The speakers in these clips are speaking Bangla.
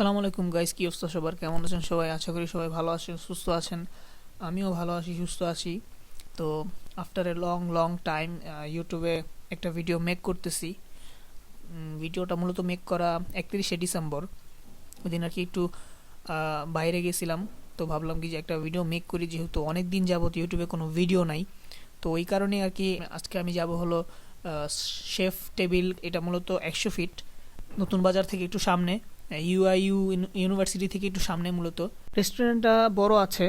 আসসালামু আলাইকুম গাইস কি অবস্থা সবার? কেমন আছেন সবাই? আশা করি সবাই ভালো আছেন, সুস্থ আছেন। আমিও ভালো আছি, সুস্থ আছি। তো after a long long time ইউটিউবে একটা ভিডিও মেক করতেছি। ভিডিওটা মূলত মেক করা একত্রিশে ডিসেম্বর। ওই দিন আর কি একটু বাইরে গেছিলাম। তো ভাবলাম কি যে একটা ভিডিও মেক করি, যেহেতু অনেক দিন যাবত ইউটিউবে কোনো ভিডিও নাই। তো ওই কারণে আর কি আজকে আমি যাব হলো শেফ টেবিল, এটা মূলত একশো ফিট নতুন বাজার থেকে একটু সামনে। ইউআইইউ ইউনিভার্সিটি থেকে একটু সামনে মূলত। রেস্টুরেন্টটা বড় আছে।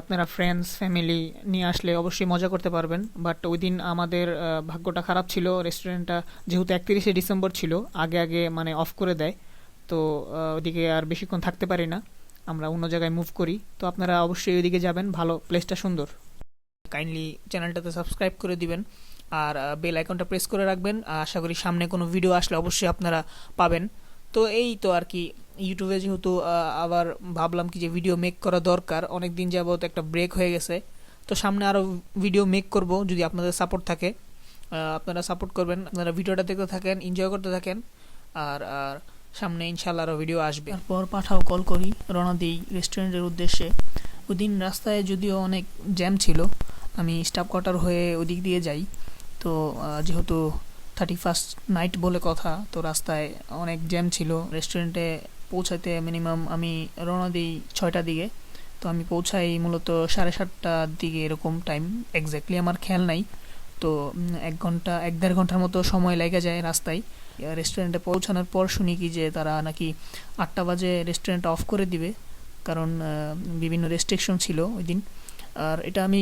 আপনারা ফ্রেন্ডস ফ্যামিলি নিয়ে আসলে অবশ্যই মজা করতে পারবেন। বাট ওই দিন আমাদের ভাগ্যটা খারাপ ছিল। রেস্টুরেন্টটা যেহেতু একত্রিশে ডিসেম্বর ছিল আগে আগে মানে অফ করে দেয়। তো ওদিকে আর বেশিক্ষণ থাকতে পারি না। আমরা অন্য জায়গায় মুভ করি। তো আপনারা অবশ্যই ওইদিকে যাবেন। ভালো প্লেসটা সুন্দর। কাইন্ডলি চ্যানেলটাতে সাবস্ক্রাইব করে দিবেন। আর বেল আইকনটা প্রেস করে রাখবেন। আশা করি সামনে কোনো ভিডিও আসলে অবশ্যই আপনারা পাবেন। তো এই তো আর কি ইউটিউবে যেহেতু আবার ভাবলাম কি যে ভিডিও মেক করা দরকার অনেক দিন যাবত একটা ব্রেক হয়ে গেছে। তো সামনে আরও ভিডিও মেক করব যদি আপনাদের সাপোর্ট থাকে। আপনারা সাপোর্ট করবেন, আপনারা ভিডিওটা দেখতে থাকেন এনজয় করতে থাকেন, আর আর সামনে ইনশাল্লাহ আরও ভিডিও আসবে। তারপর পাঠাও কল করি, রওনা দিই রেস্টুরেন্টের উদ্দেশ্যে। ওই দিন রাস্তায় যদিও অনেক জ্যাম ছিল, আমি স্টাফ কোয়ার্টার হয়ে ওদিক দিয়ে যাই। তো যেহেতু থার্টি ফার্স্ট নাইট বলে কথা। তো রাস্তায় অনেক জ্যাম ছিল। রেস্টুরেন্টে পৌঁছাতে মিনিমাম আমি রওনা দিই ছয়টার দিকে। তো আমি পৌঁছাই মূলত সাড়ে সাতটার দিকে এরকম টাইম এক্স্যাক্টলি আমার খেয়াল নাই। তো এক ঘণ্টা, এক দেড় ঘণ্টার মতো সময় লেগে যায় রাস্তায়। রেস্টুরেন্টে পৌঁছানোর পর শুনি কি যে তারা নাকি আটটা বাজে রেস্টুরেন্ট অফ করে দিবে। কারণ বিভিন্ন রেস্ট্রিকশন ছিল ওই দিন। আর এটা আমি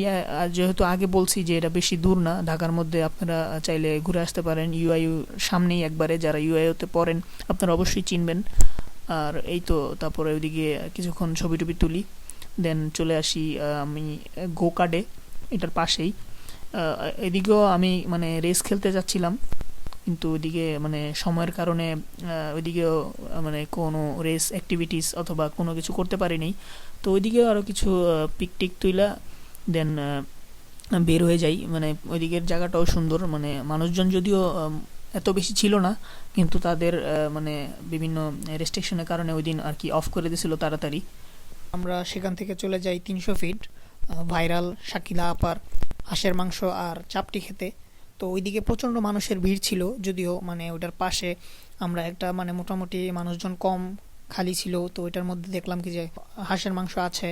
যেহেতু আগে বলছি যে এটা বেশি দূর না, ঢাকার মধ্যে আপনারা চাইলে ঘুরে আসতে পারেন। ইউআইউ সামনেই একবারে যারা ইউআইইউতে পড়েন, আপনারা অবশ্যই চিনবেন। আর এই তো, তারপরে ওইদিকে কিছুক্ষণ ছবি টবি তুলি, দেন চলে আসি আমি গো কার্ডে এটার পাশেই। এদিকেও আমি মানে রেস খেলতে যাচ্ছিলাম। কিন্তু ওইদিকে মানে সময়ের কারণে ওইদিকেও মানে কোনো রেস অ্যাক্টিভিটিস অথবা কোনো কিছু করতে পারিনি। তো ওইদিকেও আরও কিছু পিক টিক তুইলা দেন বের হয়ে যাই। মানে ওইদিকের জায়গাটাও সুন্দর। মানে মানুষজন যদিও এত বেশি ছিল না, কিন্তু তাদের মানে বিভিন্ন রেস্ট্রিকশনের কারণে ওই দিন আর কি অফ করে দিয়েছিল তাড়াতাড়ি। আমরা সেখান থেকে চলে যাই তিনশো ফিট ভাইরাল শাকিলা আপার হাঁসের মাংস আর চাপটি খেতে। তো ওইদিকে প্রচণ্ড মানুষের ভিড় ছিল, যদিও মানে ওটার পাশে আমরা একটা মানে মোটামুটি মানুষজন কম খালি ছিল, তো ওইটার মধ্যে দেখলাম কি যে হাঁসের মাংস আছে,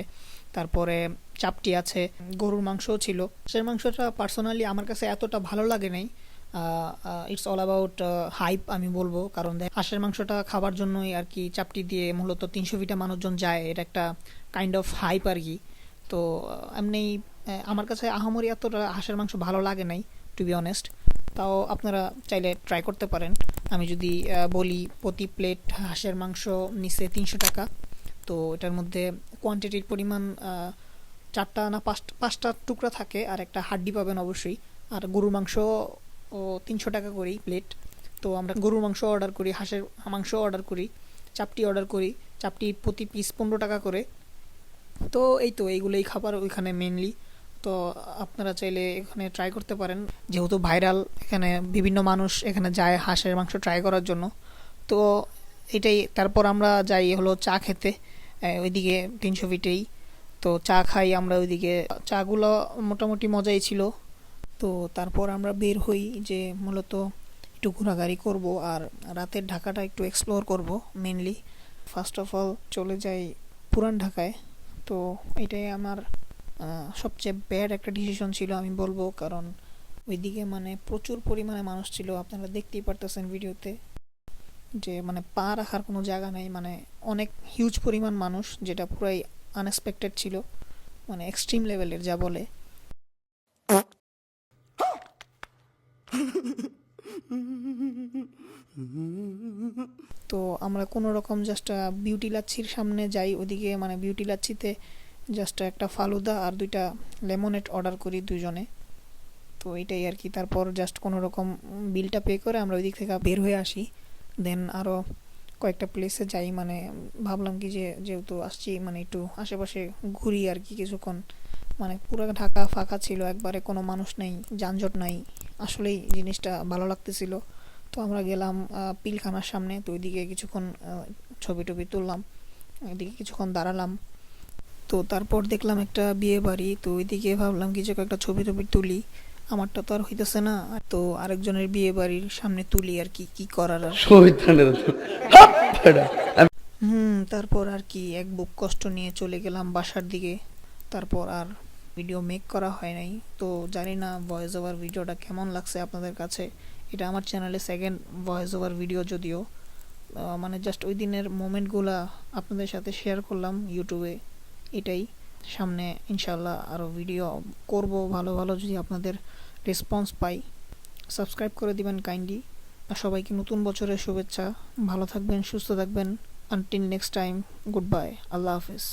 তারপরে চাপটি আছে, গরুর মাংসও ছিল। হাঁসের মাংসটা পার্সোনালি আমার কাছে এতটা ভালো লাগে নাই ইটস অল অ্যাবাউট হাইপ আমি বলব, কারণ হাঁসের মাংসটা খাবার জন্যই আর কি চাপটি দিয়ে মূলত তিনশো ফিটা মানুষজন যায়, এটা একটা কাইন্ড অফ হাইপ আর কি। তো এমনি আমার কাছে আহামরি এতটা হাঁসের মাংস ভালো লাগে নাই টু বি অনেস্ট তাও আপনারা চাইলে ট্রাই করতে পারেন। আমি যদি বলি প্রতি প্লেট হাঁসের মাংস নিচে তিনশো টাকা, তো এটার মধ্যে কোয়ান্টিটির পরিমাণ চারটা না পাঁচটা পাঁচটা টুকরা থাকে আর একটা হাড্ডি পাবেন অবশ্যই। আর গরুর মাংস ও তিনশো টাকা করেই প্লেট তো আমরা গরুর মাংস অর্ডার করি, হাঁসের মাংস অর্ডার করি, চাপটি অর্ডার করি, চাপটি প্রতি পিস পনেরো টাকা করে। তো এই তো, এইগুলোই খাবার ওইখানে মেনলি তো আপনারা চাইলে এখানে ট্রাই করতে পারেন। যেহেতু ভাইরাল এখানে বিভিন্ন মানুষ এখানে যায় হাঁসের মাংস ট্রাই করার জন্য। তো এটাই, তারপর আমরা যাই হলো চা খেতে ওইদিকে তিনশো ফিটেই তো চা খাই আমরা ওইদিকে। চাগুলো মোটামুটি মজাই ছিল। তো তারপর আমরা বের হই যে মূলত একটু ঘোরাঘুরি করব আর রাতের ঢাকাটা একটু এক্সপ্লোর করব মেনলি ফার্স্ট অফ অল চলে যাই পুরান ঢাকায়। তো এটাই আমার সবচেয়ে ব্যাড একটা ডিসিশন ছিল, আমি বলব। কারণ ওইদিকে মানে প্রচুর পরিমাণে মানুষ ছিল। আপনারা দেখতেই পারতেছেন ভিডিওতে যে মানে পা রাখার কোনো জায়গা নেই। মানে অনেক হিউজ পরিমাণ মানুষ, যেটা পুরাই আনএক্সপেক্টেড ছিল। মানে এক্সট্রিম লেভেলের যা বলে। তো আমরা কোনো রকম জাস্ট বিউটি লাচ্ছির সামনে যাই। ওদিকে মানে বিউটি লাচ্ছিতে জাস্ট একটা ফালুদা আর দুইটা লেমনেড অর্ডার করি দুজনে তো এইটাই আর কি। তারপর জাস্ট কোনো রকম বিলটা পে করে আমরা ওই দিক থেকে বের হয়ে আসি। দেন আরও কয়েকটা প্লেসে যাই। মানে ভাবলাম কি যে, যেহেতু আসছি মানে একটু আশেপাশে ঘুরি আর কি কিছুক্ষণ। মানে পুরো ঢাকা ফাঁকা ছিল, একবারে কোনো মানুষ নেই, যানজট নাই। আসলেই জিনিসটা ভালো লাগতেছিল। তো আমরা গেলাম পিলখানার সামনে। তো ওইদিকে কিছুক্ষণ ছবি টবি তুললাম। ওইদিকে কিছুক্ষণ দাঁড়ালাম। তো তারপর দেখলাম একটা বিয়ে বাড়ি তো ওইদিকে ভাবলাম কিছু একটা ছবি টবি তুলি। আমারটা তো আর হইতেছে না। তো আরেকজনের বিয়ে বাড়ির সামনে তুলি আর কি কি করার আর শহীদানের হুম তারপর আর কি এক বুক কষ্ট নিয়ে চলে গেলাম বাসার দিকে। তারপর আর ভিডিও মেক করা হয় নাই। তো জানি না ভয়েস ওভার ভিডিওটা কেমন লাগছে আপনাদের কাছে। এটা আমার চ্যানেলে সেকেন্ড ভয়েস ওভার ভিডিও যদিও মানে জাস্ট ওই দিনের মোমেন্টগুলা আপনাদের সাথে শেয়ার করলাম ইউটিউবে এটাই। সামনে ইনশাল্লাহ আরও ভিডিও করব ভালো ভালো যদি আপনাদের রেসপন্স পাই। সাবস্ক্রাইব করে দিবেন কাইন্ডলি সবাইকে নতুন বছরের শুভেচ্ছা। ভালো থাকবেন, সুস্থ থাকবেন। Until next time goodbye আল্লাহ হাফিজ।